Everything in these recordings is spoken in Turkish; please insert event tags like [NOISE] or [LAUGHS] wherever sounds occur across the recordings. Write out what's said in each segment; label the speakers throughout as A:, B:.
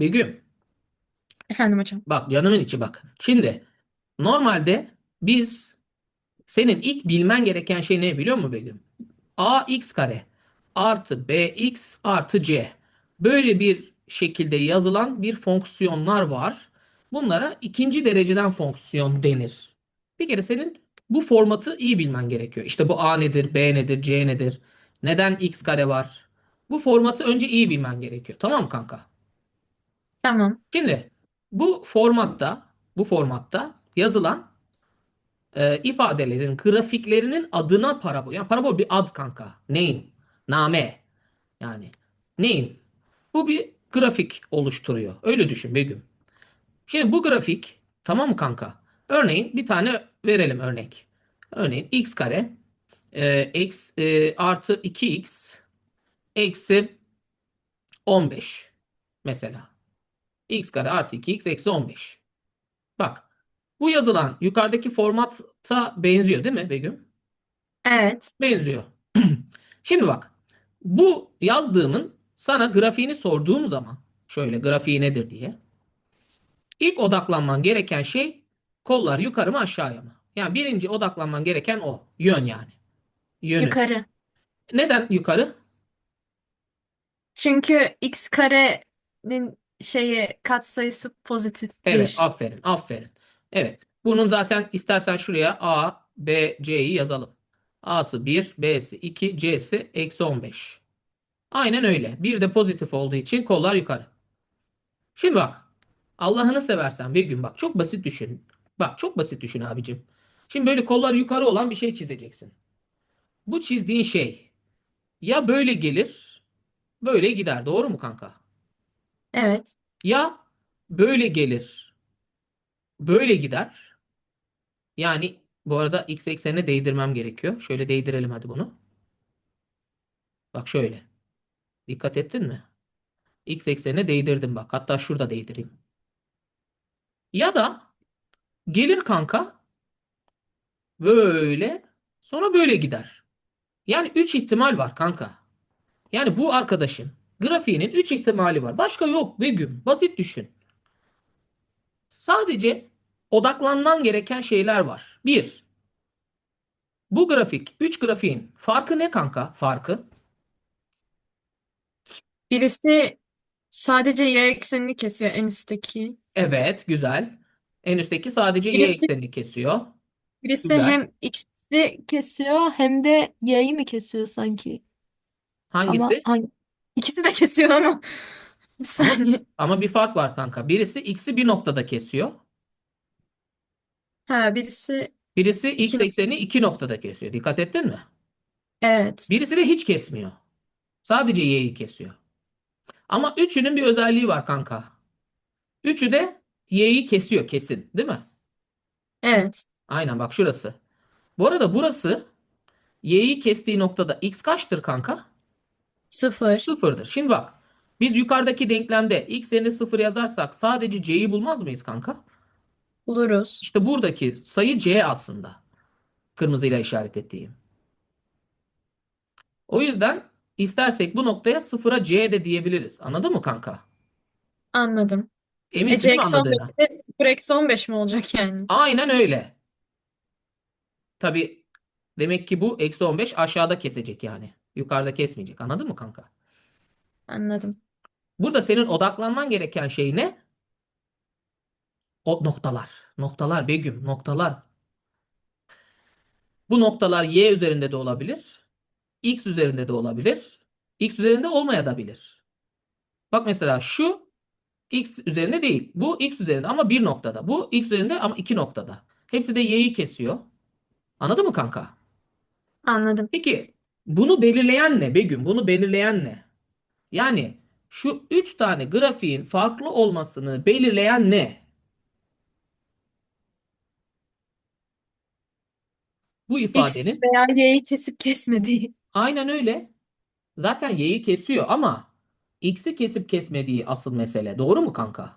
A: Begüm
B: Efendim hocam.
A: bak canımın içi bak. Şimdi normalde biz senin ilk bilmen gereken şey ne biliyor musun Begüm? ax kare artı bx artı c. Böyle bir şekilde yazılan bir fonksiyonlar var. Bunlara ikinci dereceden fonksiyon denir. Bir kere senin bu formatı iyi bilmen gerekiyor. İşte bu a nedir, b nedir, c nedir? Neden x kare var? Bu formatı önce iyi bilmen gerekiyor. Tamam mı kanka?
B: Tamam.
A: Şimdi bu formatta bu formatta yazılan e, ifadelerin grafiklerinin adına parabol. Yani parabol bir ad kanka. Name, name. Yani name. Bu bir grafik oluşturuyor. Öyle düşün Begüm. Şimdi bu grafik tamam mı kanka? Örneğin bir tane verelim örnek. Örneğin x kare e, x e, artı 2x eksi 15 mesela. X kare artı 2x eksi 15. Bak bu yazılan yukarıdaki formata benziyor değil mi Begüm?
B: Evet.
A: Benziyor. [CLEARS THROAT] Şimdi bak bu yazdığımın sana grafiğini sorduğum zaman şöyle grafiği nedir diye ilk odaklanman gereken şey kollar yukarı mı aşağıya mı? Yani birinci odaklanman gereken o. Yön yani. Yönü.
B: Yukarı.
A: Neden yukarı?
B: Çünkü x karenin şeyi katsayısı pozitif
A: Evet,
B: 1.
A: aferin, aferin. Evet. Bunun zaten istersen şuraya A, B, C'yi yazalım. A'sı 1, B'si 2, C'si eksi 15. Aynen öyle. Bir de pozitif olduğu için kollar yukarı. Şimdi bak. Allah'ını seversen bir gün bak çok basit düşün. Bak çok basit düşün abicim. Şimdi böyle kollar yukarı olan bir şey çizeceksin. Bu çizdiğin şey ya böyle gelir, böyle gider. Doğru mu kanka?
B: Evet.
A: Ya böyle gelir, böyle gider. Yani bu arada x eksenine değdirmem gerekiyor. Şöyle değdirelim hadi bunu. Bak şöyle. Dikkat ettin mi? X eksenine değdirdim bak. Hatta şurada değdireyim. Ya da gelir kanka böyle sonra böyle gider. Yani 3 ihtimal var kanka. Yani bu arkadaşın grafiğinin 3 ihtimali var. Başka yok Begüm. Basit düşün. Sadece odaklanman gereken şeyler var. 1. Bu grafik 3 grafiğin farkı ne kanka? Farkı.
B: Birisi sadece y eksenini kesiyor en üstteki.
A: Evet, güzel. En üstteki sadece y
B: Birisi
A: eksenini kesiyor.
B: birisi
A: Güzel.
B: hem x'i kesiyor hem de y'yi mi kesiyor sanki? Ama
A: Hangisi?
B: hangi? İkisi de kesiyor ama bir
A: Ama
B: saniye.
A: ama bir fark var kanka. Birisi x'i bir noktada kesiyor.
B: Ha birisi
A: Birisi
B: iki
A: x eksenini iki noktada kesiyor. Dikkat ettin mi?
B: Evet.
A: Birisi de hiç kesmiyor. Sadece y'yi kesiyor. Ama üçünün bir özelliği var kanka. Üçü de y'yi kesiyor kesin, değil mi?
B: Evet.
A: Aynen bak şurası. Bu arada burası y'yi kestiği noktada x kaçtır kanka?
B: Sıfır.
A: Sıfırdır. Şimdi bak. Biz yukarıdaki denklemde x yerine sıfır yazarsak sadece c'yi bulmaz mıyız kanka?
B: Buluruz.
A: İşte buradaki sayı c aslında. Kırmızıyla işaret ettiğim. O yüzden istersek bu noktaya sıfıra c de diyebiliriz. Anladın mı kanka?
B: Anladım.
A: Eminsin
B: Ece
A: değil mi
B: eksi 15
A: anladığına?
B: de 0 eksi 15 mi olacak yani?
A: Aynen öyle. Tabii demek ki bu eksi 15 aşağıda kesecek yani. Yukarıda kesmeyecek. Anladın mı kanka?
B: Anladım.
A: Burada senin odaklanman gereken şey ne? O noktalar. Noktalar Begüm. Noktalar. Bu noktalar y üzerinde de olabilir. X üzerinde de olabilir. X üzerinde olmayabilir. Bak mesela şu X üzerinde değil. Bu X üzerinde ama bir noktada. Bu X üzerinde ama iki noktada. Hepsi de y'yi kesiyor. Anladın mı kanka?
B: Anladım.
A: Peki bunu belirleyen ne Begüm? Bunu belirleyen ne? Yani şu üç tane grafiğin farklı olmasını belirleyen ne? Bu
B: X
A: ifadenin
B: veya y'yi kesip kesmediği.
A: aynen öyle. Zaten y'yi kesiyor ama x'i kesip kesmediği asıl mesele. Doğru mu kanka?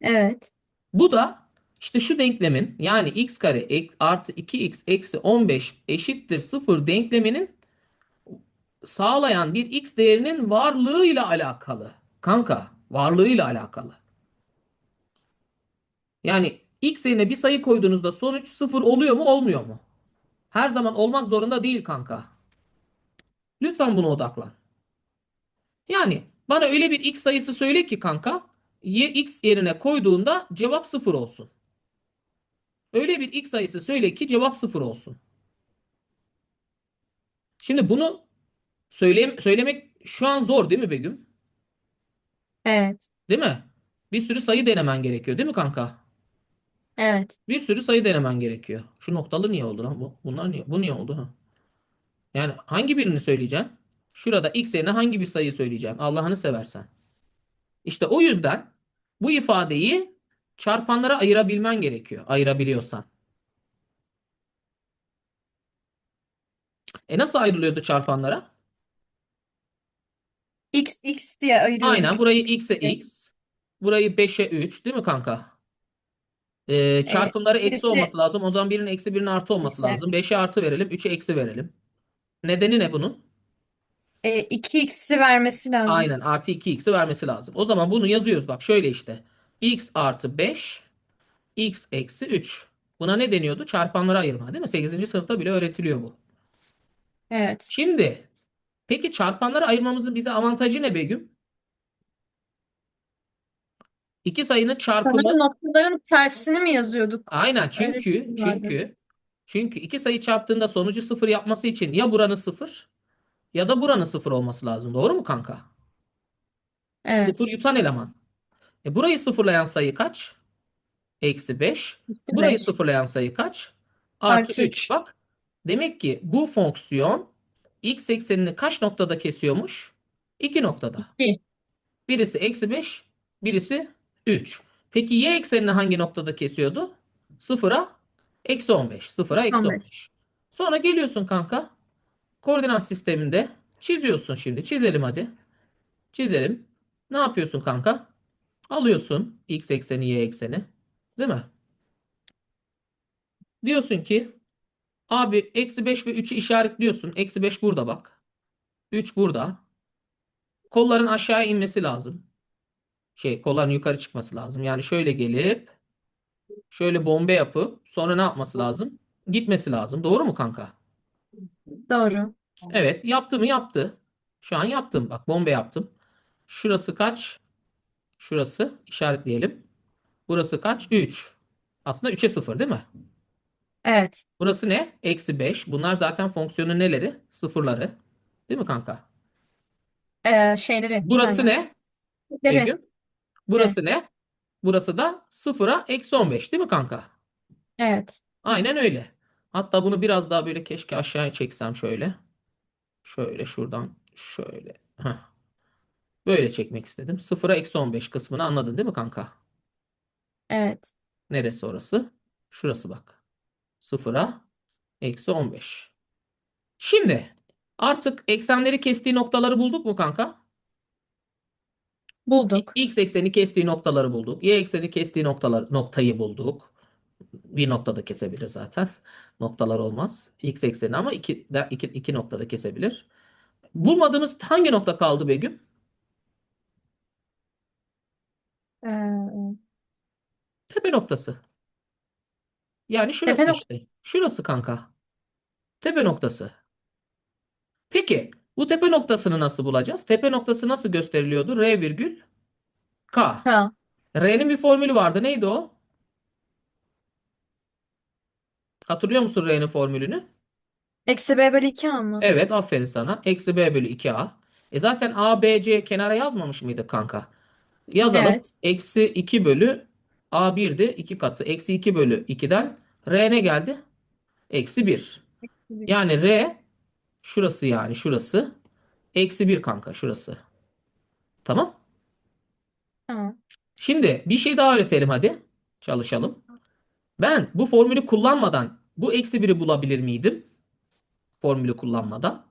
B: Evet.
A: Bu da işte şu denklemin yani x kare ek- artı 2x eksi 15 eşittir 0 denkleminin sağlayan bir x değerinin varlığıyla alakalı. Kanka Varlığıyla alakalı. Yani x yerine bir sayı koyduğunuzda sonuç sıfır oluyor mu olmuyor mu? Her zaman olmak zorunda değil kanka. Lütfen buna odaklan. Yani bana öyle bir x sayısı söyle ki kanka x yerine koyduğunda cevap sıfır olsun. Öyle bir x sayısı söyle ki cevap sıfır olsun. Şimdi bunu söyle söylemek şu an zor değil mi Begüm?
B: Evet.
A: Değil mi? Bir sürü sayı denemen gerekiyor değil mi kanka?
B: Evet.
A: Bir sürü sayı denemen gerekiyor. Şu noktalı niye oldu lan? Bu, bunlar niye? Bu niye oldu? Ha? Yani hangi birini söyleyeceksin? Şurada x yerine hangi bir sayı söyleyeceksin? Allah'ını seversen. İşte o yüzden bu ifadeyi çarpanlara ayırabilmen gerekiyor. Ayırabiliyorsan. E nasıl ayrılıyordu çarpanlara?
B: X X diye ayırıyorduk.
A: Aynen burayı x'e x. Burayı 5'e 3 değil mi kanka? Ee, çarpımları eksi
B: birisi-
A: olması lazım. O zaman birinin eksi birinin artı olması
B: Eksi.
A: lazım. 5'e artı verelim. 3'e eksi verelim. Nedeni ne bunun?
B: E, 2x'i vermesi lazım.
A: Aynen artı 2x'i vermesi lazım. O zaman bunu yazıyoruz bak şöyle işte. x artı 5 x eksi 3. Buna ne deniyordu? Çarpanlara ayırma değil mi? 8. sınıfta bile öğretiliyor bu.
B: Evet.
A: Şimdi peki çarpanlara ayırmamızın bize avantajı ne Begüm? İki sayının çarpımı
B: Sanırım noktaların tersini mi yazıyorduk?
A: aynen
B: Öyle
A: çünkü
B: vardı.
A: çünkü çünkü iki sayı çarptığında sonucu sıfır yapması için ya buranın sıfır ya da buranın sıfır olması lazım. Doğru mu kanka?
B: Evet.
A: Sıfır yutan eleman. E burayı sıfırlayan sayı kaç? Eksi 5.
B: Eksi
A: Burayı
B: beş.
A: sıfırlayan sayı kaç? Artı
B: Artı
A: 3.
B: üç.
A: Bak demek ki bu fonksiyon x eksenini kaç noktada kesiyormuş? 2 noktada.
B: İki.
A: Birisi eksi 5, birisi 3. Peki y eksenini hangi noktada kesiyordu? 0'a eksi 15. 0'a eksi
B: 15.
A: 15. Sonra geliyorsun kanka. Koordinat sisteminde çiziyorsun şimdi. Çizelim hadi. Çizelim. Ne yapıyorsun kanka? Alıyorsun x ekseni, y ekseni. Değil mi? Diyorsun ki abi eksi 5 ve 3'ü işaretliyorsun. Eksi 5 burada bak. 3 burada. Kolların aşağı inmesi lazım. Şey kolların yukarı çıkması lazım. Yani şöyle gelip şöyle bombe yapıp sonra ne yapması lazım? Gitmesi lazım. Doğru mu kanka?
B: Doğru.
A: Evet yaptı mı yaptı. Şu an yaptım. Bak bombe yaptım. Şurası kaç? Şurası işaretleyelim. Burası kaç? 3. Aslında 3'e 0 değil mi?
B: Evet.
A: Burası ne? Eksi 5. Bunlar zaten fonksiyonun neleri? Sıfırları. Değil mi kanka?
B: Ee, şeyleri bir
A: Burası
B: saniye.
A: ne?
B: Leri.
A: Begüm? Burası ne? Burası da sıfıra eksi 15 değil mi kanka?
B: Evet.
A: Aynen öyle. Hatta bunu biraz daha böyle keşke aşağıya çeksem şöyle. Şöyle şuradan şöyle. Heh. Böyle çekmek istedim. Sıfıra eksi 15 kısmını anladın değil mi kanka?
B: Evet.
A: Neresi orası? Şurası bak. Sıfıra eksi 15. Şimdi artık eksenleri kestiği noktaları bulduk mu kanka?
B: Bulduk.
A: X ekseni kestiği noktaları bulduk. Y ekseni kestiği noktalar, noktayı bulduk. Bir noktada kesebilir zaten. Noktalar olmaz. X ekseni ama iki, iki, iki noktada kesebilir. Bulmadığımız hangi nokta kaldı Begüm?
B: Ee,
A: Tepe noktası. Yani şurası
B: Tepe nok-
A: işte. Şurası kanka. Tepe noktası. Peki bu tepe noktasını nasıl bulacağız? Tepe noktası nasıl gösteriliyordu? R virgül K.
B: ha.
A: R'nin bir formülü vardı. Neydi o? Hatırlıyor musun R'nin formülünü?
B: Eksi b bölü 2 mı?
A: Evet, aferin sana. Eksi b bölü 2a. E zaten a, b, c kenara yazmamış mıydık kanka? Yazalım.
B: Evet.
A: Eksi 2 bölü a 1'di. 2 katı. Eksi 2 bölü 2'den r ne geldi? Eksi 1. Yani r şurası yani şurası. Eksi 1 kanka şurası. Tamam.
B: Tamam.
A: Şimdi bir şey daha öğretelim hadi. Çalışalım. Ben bu formülü kullanmadan bu eksi 1'i bulabilir miydim? Formülü kullanmadan.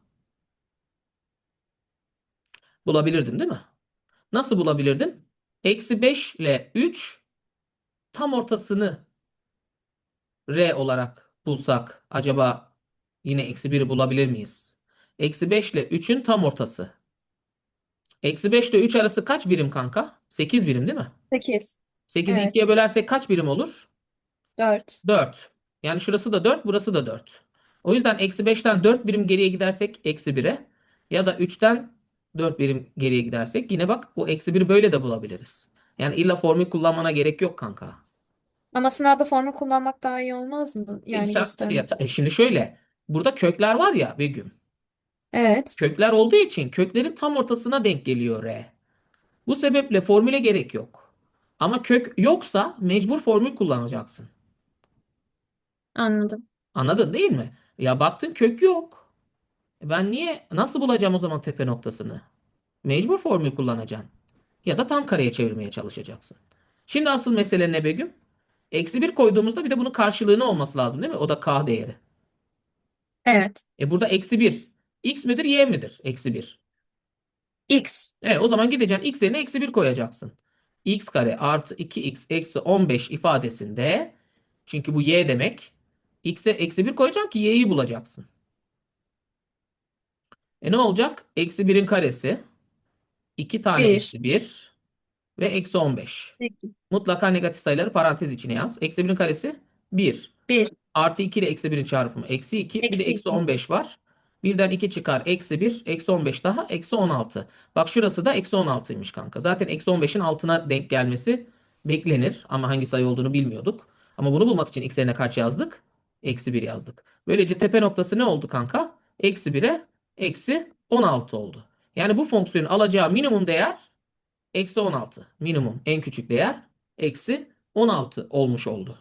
A: Bulabilirdim değil mi? Nasıl bulabilirdim? Eksi 5 ile 3 tam ortasını R olarak bulsak acaba yine eksi 1'i bulabilir miyiz? Eksi 5 ile 3'ün tam ortası. Eksi 5 ile 3 arası kaç birim kanka? 8 birim değil mi?
B: 8.
A: 8'i ikiye
B: Evet.
A: bölersek kaç birim olur?
B: 4.
A: 4. Yani şurası da 4, burası da 4. O yüzden eksi 5'ten 4 birim geriye gidersek eksi 1'e ya da 3'ten 4 birim geriye gidersek yine bak o eksi 1'i böyle de bulabiliriz. Yani illa formül kullanmana gerek yok kanka.
B: Ama sınavda formül kullanmak daha iyi olmaz mı? Yani
A: sen-
B: göstermek.
A: ya, e, şimdi şöyle burada kökler var ya Begüm.
B: Evet.
A: Kökler olduğu için köklerin tam ortasına denk geliyor R. Bu sebeple formüle gerek yok. Ama kök yoksa mecbur formül kullanacaksın.
B: Anladım.
A: Anladın değil mi? Ya baktın kök yok. E Ben niye nasıl bulacağım o zaman tepe noktasını? Mecbur formül kullanacaksın. Ya da tam kareye çevirmeye çalışacaksın. Şimdi asıl mesele ne Begüm? Eksi 1 koyduğumuzda bir de bunun karşılığını olması lazım değil mi? O da k değeri.
B: Evet.
A: E burada eksi 1. X midir y midir? Eksi 1.
B: X.
A: Evet o zaman gideceksin x yerine eksi 1 koyacaksın. x kare artı 2x eksi 15 ifadesinde çünkü bu y demek x'e eksi 1 koyacaksın ki y'yi bulacaksın. E ne olacak? Eksi 1'in karesi 2 tane
B: 1.
A: eksi 1 ve eksi 15.
B: Peki.
A: Mutlaka negatif sayıları parantez içine yaz. Eksi 1'in karesi 1.
B: 1.
A: Artı 2 ile eksi 1'in çarpımı eksi 2. Bir de
B: Eksi
A: eksi
B: 2.
A: 15 var. Birden 2 çıkar. Eksi 1. Eksi 15 daha. Eksi 16. Bak şurası da eksi 16'ymış kanka. Zaten eksi 15'in altına denk gelmesi beklenir. Ama hangi sayı olduğunu bilmiyorduk. Ama bunu bulmak için x yerine kaç yazdık? Eksi 1 yazdık. Böylece tepe noktası ne oldu kanka? Eksi 1'e eksi 16 oldu. Yani bu fonksiyonun alacağı minimum değer eksi 16. Minimum en küçük değer eksi 16 olmuş oldu.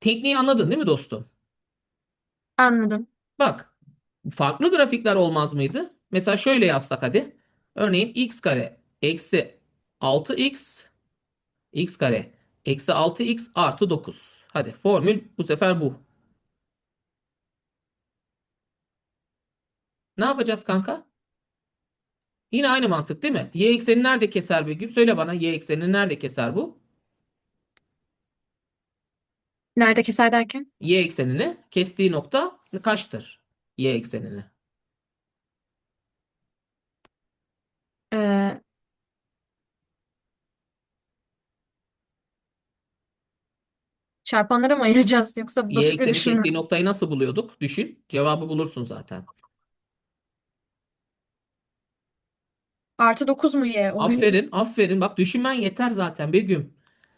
A: Tekniği anladın değil mi dostum?
B: Anladım.
A: Bak farklı grafikler olmaz mıydı? Mesela şöyle yazsak hadi. Örneğin x kare eksi 6x x kare eksi 6x artı 9. Hadi formül bu sefer bu. Ne yapacağız kanka? Yine aynı mantık değil mi? Y ekseni nerede keser Begüm? Söyle bana y eksenini nerede keser bu?
B: Nerede keser derken?
A: Y eksenini kestiği nokta kaçtır? Y eksenini.
B: Ee, çarpanlara mı ayıracağız yoksa
A: Y
B: basit bir
A: ekseni
B: düşünme.
A: kestiği noktayı nasıl buluyorduk? Düşün. Cevabı bulursun zaten.
B: Artı 9 mu y oluyordu?
A: Aferin, aferin. Bak düşünmen yeter zaten Begüm.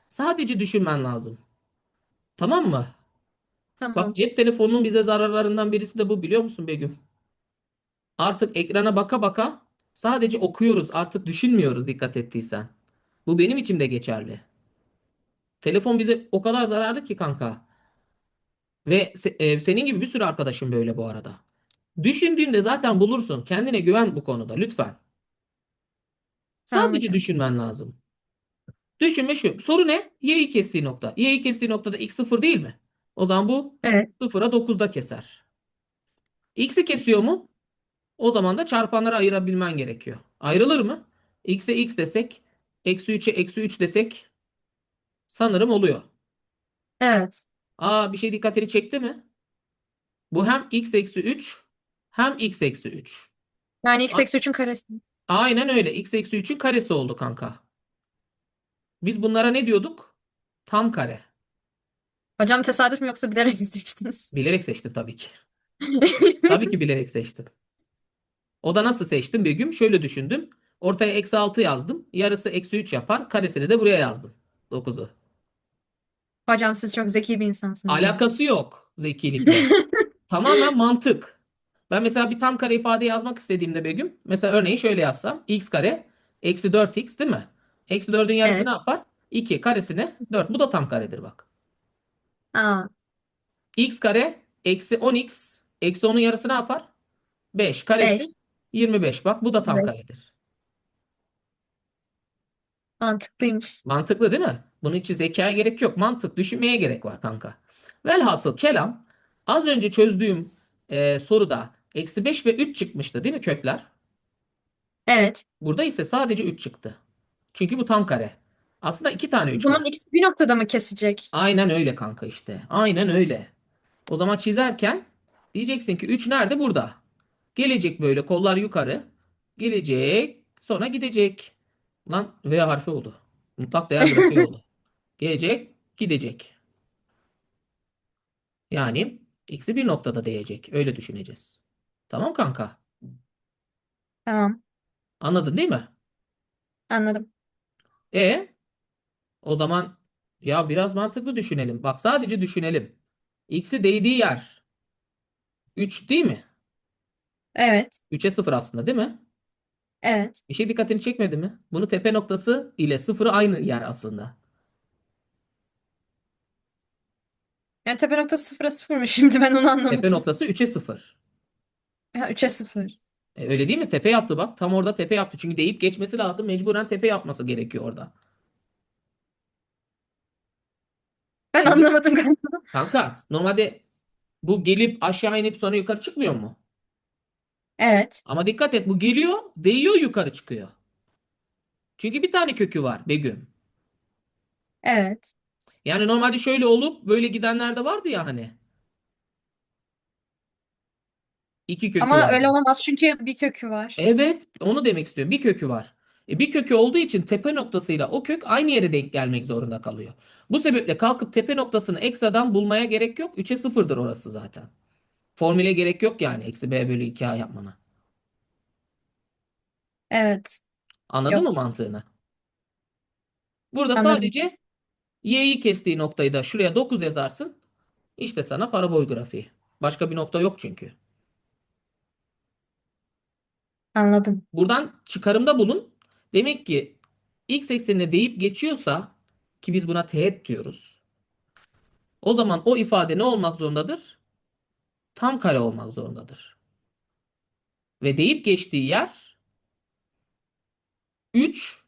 A: Sadece düşünmen lazım. Tamam mı? Bak
B: Tamam.
A: cep telefonunun bize zararlarından birisi de bu biliyor musun Begüm? Artık ekrana baka baka sadece okuyoruz. Artık düşünmüyoruz dikkat ettiysen. Bu benim için de geçerli. Telefon bize o kadar zararlı ki kanka. Ve se- e, senin gibi bir sürü arkadaşım böyle bu arada. Düşündüğünde zaten bulursun. Kendine güven bu konuda lütfen. Sadece
B: hocam.
A: düşünmen lazım. Düşünme şu. Soru ne? Y'yi kestiği nokta. Y'yi kestiği noktada x sıfır değil mi? O zaman bu
B: Evet.
A: sıfıra 9'da keser. X'i kesiyor mu? O zaman da çarpanlara ayırabilmen gerekiyor. Ayrılır mı? X'e x desek, eksi 3'e eksi 3 desek sanırım oluyor.
B: Evet.
A: Aa bir şey dikkatini çekti mi? Bu hem x eksi 3 hem x eksi 3.
B: Yani x eksi 3'ün karesi.
A: Aynen öyle. x eksi 3'ün karesi oldu kanka. Biz bunlara ne diyorduk? Tam kare.
B: Hocam tesadüf mü yoksa bilerek mi seçtiniz? [LAUGHS]
A: Bilerek seçtim tabii ki. [LAUGHS] Tabii ki bilerek seçtim. O da nasıl seçtim Begüm? Şöyle düşündüm. Ortaya eksi 6 yazdım. Yarısı eksi 3 yapar. Karesini de buraya yazdım. 9'u.
B: Hocam siz çok zeki bir insansınız.
A: Alakası yok [LAUGHS] zekilikle. Tamamen mantık. Ben mesela bir tam kare ifade yazmak istediğimde Begüm. Mesela örneğin şöyle yazsam. x kare eksi 4x değil mi? Eksi 4'ün yarısı
B: Evet.
A: ne yapar? 2 karesine 4. Bu da tam karedir bak.
B: Aa,
A: x kare eksi 10x eksi 10'un yarısı ne yapar? 5. Karesi
B: 5.
A: 25. Bak bu da tam
B: Evet.
A: karedir.
B: Mantıklıymış.
A: Mantıklı değil mi? Bunun için zekaya gerek yok. Mantık, düşünmeye gerek var kanka. Velhasıl kelam az önce çözdüğüm e, soruda eksi 5 ve 3 çıkmıştı değil mi kökler?
B: Evet.
A: Burada ise sadece 3 çıktı. Çünkü bu tam kare. Aslında iki tane 3
B: Bunun
A: var.
B: x bir noktada mı kesecek?
A: Aynen öyle kanka işte. Aynen öyle. O zaman çizerken diyeceksin ki 3 nerede? Burada. Gelecek böyle kollar yukarı. Gelecek sonra gidecek. Lan V harfi oldu. Mutlak değer grafiği oldu. [LAUGHS] Gelecek, gidecek. Yani x'i bir noktada değecek. Öyle düşüneceğiz. Tamam kanka.
B: Tamam.
A: Anladın değil mi?
B: Anladım.
A: E o zaman ya biraz mantıklı düşünelim. Bak sadece düşünelim. X'i değdiği yer 3 değil mi?
B: Evet.
A: 3'e 0 aslında değil mi?
B: Evet.
A: Bir şey dikkatini çekmedi mi? Bunu tepe noktası ile sıfırı aynı yer aslında.
B: Yani tepe noktası sıfıra sıfırmış şimdi ben onu
A: Tepe
B: anlamadım.
A: noktası 3'e 0.
B: Ha, 3'e 0.
A: E, öyle değil mi? Tepe yaptı bak. Tam orada tepe yaptı. Çünkü deyip geçmesi lazım. Mecburen tepe yapması gerekiyor orada.
B: Ben
A: Şimdi
B: anlamadım galiba.
A: kanka normalde bu gelip aşağı inip sonra yukarı çıkmıyor mu?
B: Evet.
A: Ama dikkat et bu geliyor, değiyor yukarı çıkıyor. Çünkü bir tane kökü var Begüm.
B: Evet.
A: Yani normalde şöyle olup böyle gidenler de vardı ya hani. İki kökü
B: Ama
A: vardı.
B: öyle olamaz çünkü bir kökü var.
A: Evet, onu demek istiyorum. Bir kökü var. E, bir kökü olduğu için tepe noktasıyla o kök aynı yere denk gelmek zorunda kalıyor. Bu sebeple kalkıp tepe noktasını ekstradan bulmaya gerek yok. 3'e 0'dır orası zaten. Formüle gerek yok yani eksi b bölü 2a yapmana.
B: Evet.
A: Anladın mı
B: Yok.
A: mantığını? Burada
B: Anladım.
A: sadece y'yi kestiği noktayı da şuraya 9 yazarsın. İşte sana parabol grafiği. Başka bir nokta yok çünkü.
B: Anladım.
A: Buradan çıkarımda bulun. Demek ki x eksenine değip geçiyorsa ki biz buna teğet diyoruz. O zaman o ifade ne olmak zorundadır? Tam kare olmak zorundadır. Ve deyip geçtiği yer 3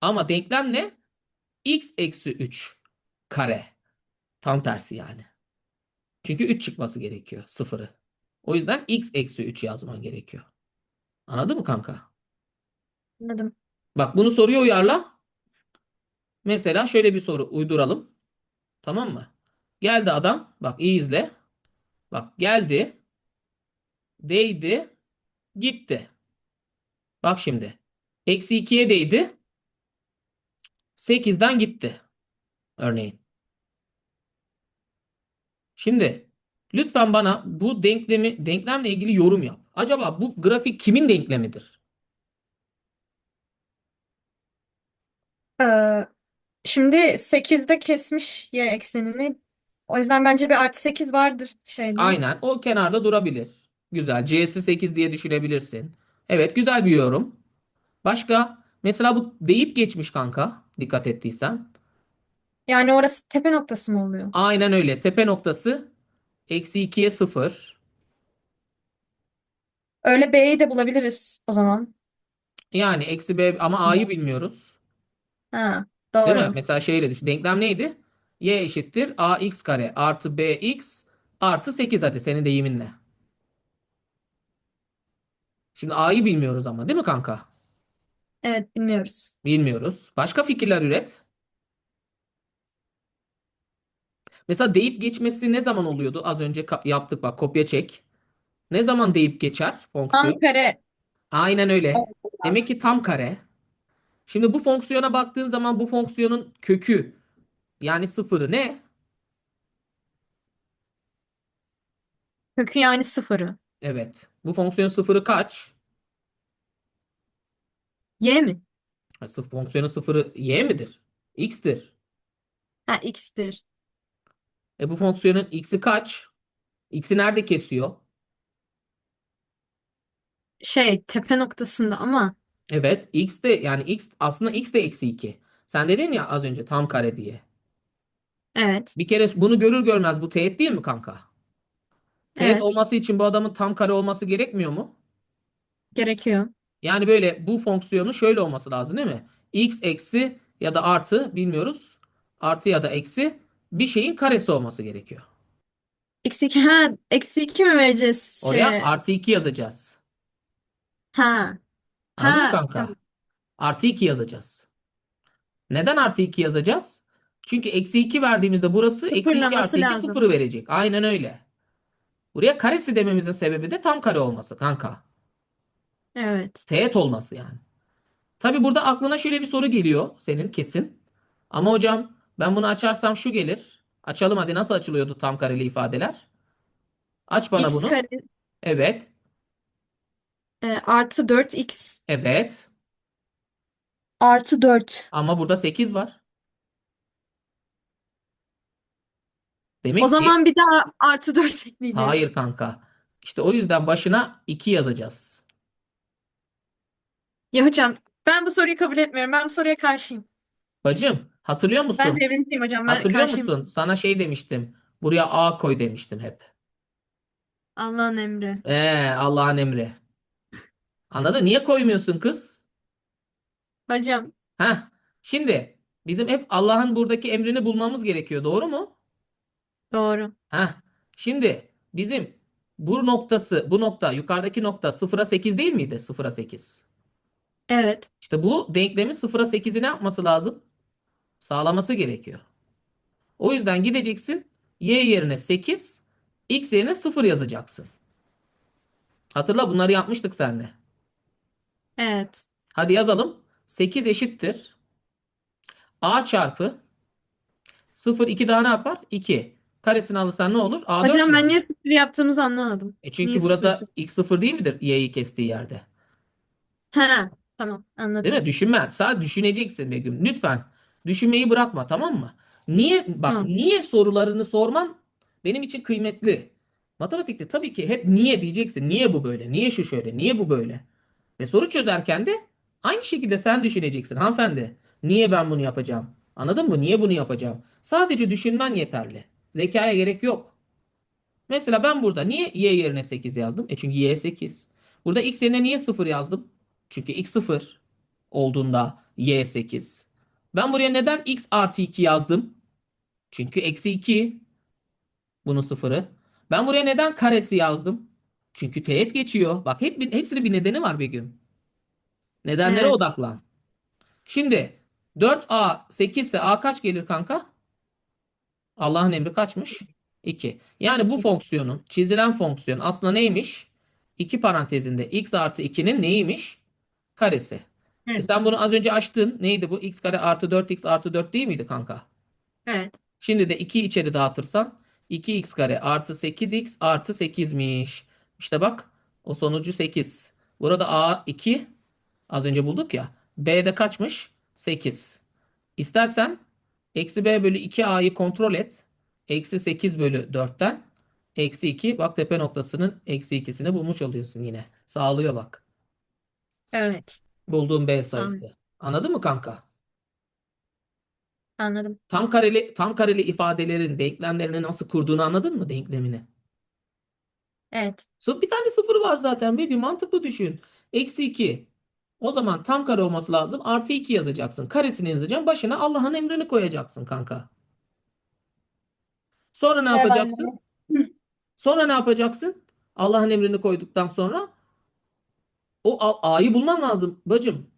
A: ama denklem ne? x eksi 3 kare. Tam tersi yani. Çünkü 3 çıkması gerekiyor sıfırı. O yüzden x eksi 3 yazman gerekiyor. Anladın mı kanka?
B: Anladım.
A: Bak bunu soruya uyarla. Mesela şöyle bir soru uyduralım. Tamam mı? Geldi adam. Bak iyi izle. Bak geldi. Değdi. Gitti. Bak şimdi. Eksi 2'ye değdi. 8'den gitti. Örneğin. Şimdi lütfen bana bu denklemi denklemle ilgili yorum yap. Acaba bu grafik kimin denklemidir?
B: Ee, şimdi 8'de kesmiş y eksenini. O yüzden bence bir artı 8 vardır şeyde.
A: Aynen o kenarda durabilir. Güzel. C'si 8 diye düşünebilirsin. Evet güzel bir yorum. Başka? Mesela bu deyip geçmiş kanka. Dikkat ettiysen.
B: Yani orası tepe noktası mı oluyor?
A: Aynen öyle. Tepe noktası eksi 2'ye 0.
B: Öyle B'yi de bulabiliriz o zaman.
A: Yani eksi b ama a'yı bilmiyoruz.
B: Ha,
A: Değil mi?
B: doğru.
A: Mesela şeyle düşün. Denklem neydi? Y eşittir ax kare artı bx artı 8 hadi senin deyiminle. Şimdi a'yı bilmiyoruz ama değil mi kanka?
B: Evet, bilmiyoruz.
A: Bilmiyoruz. Başka fikirler üret. Mesela deyip geçmesi ne zaman oluyordu? Az önce yaptık bak kopya çek. Ne zaman deyip geçer fonksiyon?
B: Tam kare.
A: Aynen öyle. Demek ki tam kare. Şimdi bu fonksiyona baktığın zaman bu fonksiyonun kökü yani sıfırı ne?
B: Kökü yani sıfırı.
A: Evet. Bu fonksiyon sıfırı kaç?
B: Y mi?
A: Ha, sıf- fonksiyonun sıfırı y midir? X'tir.
B: Ha, x'tir.
A: E bu fonksiyonun x'i kaç? X'i nerede kesiyor?
B: Şey, tepe noktasında ama
A: Evet. X de yani x aslında x de eksi 2. Sen dedin ya az önce tam kare diye.
B: evet.
A: Bir kere bunu görür görmez bu teğet değil mi kanka? Teğet
B: Evet,
A: olması için bu adamın tam kare olması gerekmiyor mu?
B: gerekiyor.
A: Yani böyle bu fonksiyonun şöyle olması lazım değil mi? X eksi ya da artı bilmiyoruz. Artı ya da eksi bir şeyin karesi olması gerekiyor.
B: Eksi 2, ha, eksi 2 mi vereceğiz
A: Oraya
B: şeye?
A: artı 2 yazacağız.
B: Ha,
A: Anladın mı
B: ha,
A: kanka?
B: tamam.
A: Artı 2 yazacağız. Neden artı 2 yazacağız? Çünkü eksi 2 verdiğimizde burası eksi 2
B: Sıfırlaması
A: artı 2
B: lazım.
A: sıfırı verecek. Aynen öyle. Buraya karesi dememizin sebebi de tam kare olması kanka.
B: Evet,
A: Teğet olması yani. Tabi burada aklına şöyle bir soru geliyor senin kesin. Ama hocam ben bunu açarsam şu gelir. Açalım hadi nasıl açılıyordu tam kareli ifadeler? Aç bana
B: X
A: bunu.
B: kare
A: Evet.
B: e, artı 4x
A: Evet.
B: artı 4.
A: Ama burada 8 var. Demek
B: O
A: ki
B: zaman bir daha artı 4 ekleyeceğiz.
A: hayır kanka. İşte o yüzden başına 2 yazacağız.
B: Ya hocam ben bu soruyu kabul etmiyorum. Ben bu soruya karşıyım.
A: Bacım hatırlıyor
B: Ben
A: musun?
B: devrimciyim hocam. Ben
A: Hatırlıyor
B: karşıyım.
A: musun? Sana şey demiştim. Buraya A koy demiştim hep.
B: Allah'ın emri.
A: Ee, Allah'ın emri. Anladın? Niye koymuyorsun kız?
B: Hocam
A: Heh. Şimdi bizim hep Allah'ın buradaki emrini bulmamız gerekiyor. Doğru mu?
B: doğru.
A: Heh. Şimdi bizim bu noktası, bu nokta, yukarıdaki nokta 0'a 8 değil miydi? 0'a 8.
B: Evet.
A: İşte bu denklemin 0'a 8'i ne yapması lazım? Sağlaması gerekiyor. O yüzden gideceksin y yerine 8, x yerine 0 yazacaksın. Hatırla bunları yapmıştık seninle.
B: Evet.
A: Hadi yazalım. 8 eşittir. A çarpı 0 2 daha ne yapar? 2. Karesini alırsan ne olur? A 4
B: Hocam
A: mü
B: ben niye sıfır yaptığımızı anlamadım.
A: E çünkü
B: Niye
A: burada
B: sıfır?
A: x 0 değil midir? Y'yi kestiği yerde.
B: Ha, tamam
A: Değil
B: anladım.
A: mi? Düşünme. Sadece düşüneceksin Begüm. Lütfen. Düşünmeyi bırakma tamam mı? Niye bak
B: Tamam.
A: niye sorularını sorman benim için kıymetli. Matematikte tabii ki hep niye diyeceksin. Niye bu böyle? Niye şu şöyle? Niye bu böyle? Ve soru çözerken de aynı şekilde sen düşüneceksin hanımefendi. Niye ben bunu yapacağım? Anladın mı? Niye bunu yapacağım? Sadece düşünmen yeterli. Zekaya gerek yok. Mesela ben burada niye y yerine 8 yazdım? E çünkü y 8. Burada x yerine niye 0 yazdım? Çünkü x 0 olduğunda y 8. Ben buraya neden x artı 2 yazdım? Çünkü eksi 2 bunun sıfırı. Ben buraya neden karesi yazdım? Çünkü teğet geçiyor. Bak hep, hepsinin bir nedeni var Begüm. Nedenlere
B: Evet.
A: odaklan. Şimdi 4a 8 ise a kaç gelir kanka? Allah'ın emri kaçmış? 2. Yani bu fonksiyonun çizilen fonksiyon aslında neymiş? 2 parantezinde x artı 2'nin neymiş? Karesi. E
B: Evet.
A: sen bunu az önce açtın. Neydi bu? x kare artı 4x artı 4 değil miydi kanka?
B: Evet.
A: Şimdi de 2 içeri dağıtırsan 2x kare artı 8x artı 8'miş. İşte bak o sonucu 8. Burada a 2 az önce bulduk ya. b de kaçmış? 8. İstersen eksi b bölü 2a'yı kontrol et. Eksi 8 bölü 4'ten eksi 2 bak tepe noktasının eksi 2'sini bulmuş oluyorsun yine. Sağlıyor bak.
B: Evet.
A: Bulduğun b sayısı. Anladın mı kanka?
B: Anladım.
A: Tam kareli tam kareli ifadelerin denklemlerini nasıl kurduğunu anladın mı denklemini?
B: Evet.
A: Sı- Bir tane sıfır var zaten. Bir mantıklı düşün. Eksi 2. O zaman tam kare olması lazım. Artı 2 yazacaksın. Karesini yazacaksın. Başına Allah'ın emrini koyacaksın kanka. Sonra ne
B: Merhaba
A: yapacaksın?
B: anne.
A: Sonra ne yapacaksın? Allah'ın emrini koyduktan sonra o A'yı bulman lazım bacım.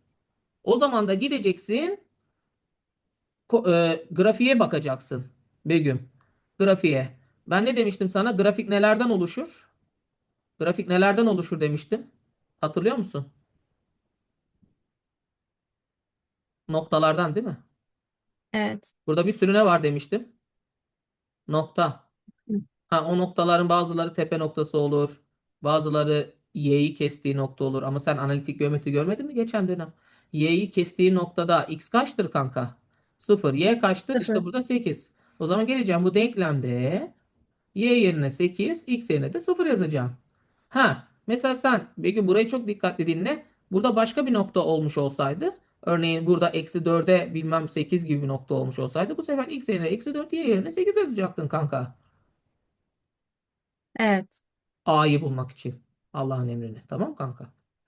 A: O zaman da gideceksin e, grafiğe bakacaksın Begüm. Grafiğe. Ben ne demiştim sana? Grafik nelerden oluşur? Grafik nelerden oluşur demiştim. Hatırlıyor musun? Noktalardan değil mi?
B: Evet.
A: Burada bir sürü ne var demiştim. Nokta. Ha, o noktaların bazıları tepe noktası olur. Bazıları y'yi kestiği nokta olur. Ama sen analitik geometri görmedin mi geçen dönem? Y'yi kestiği noktada x kaçtır kanka? 0. Y kaçtır? İşte burada 8. O zaman geleceğim bu denklemde y yerine 8, x yerine de 0 yazacağım. Ha, mesela sen Begüm burayı çok dikkatli dinle. Burada başka bir nokta olmuş olsaydı örneğin burada eksi 4'e bilmem 8 gibi bir nokta olmuş olsaydı bu sefer x yerine eksi 4 y yerine 8 yazacaktın kanka.
B: Evet.
A: A'yı bulmak için Allah'ın emrini. Tamam kanka?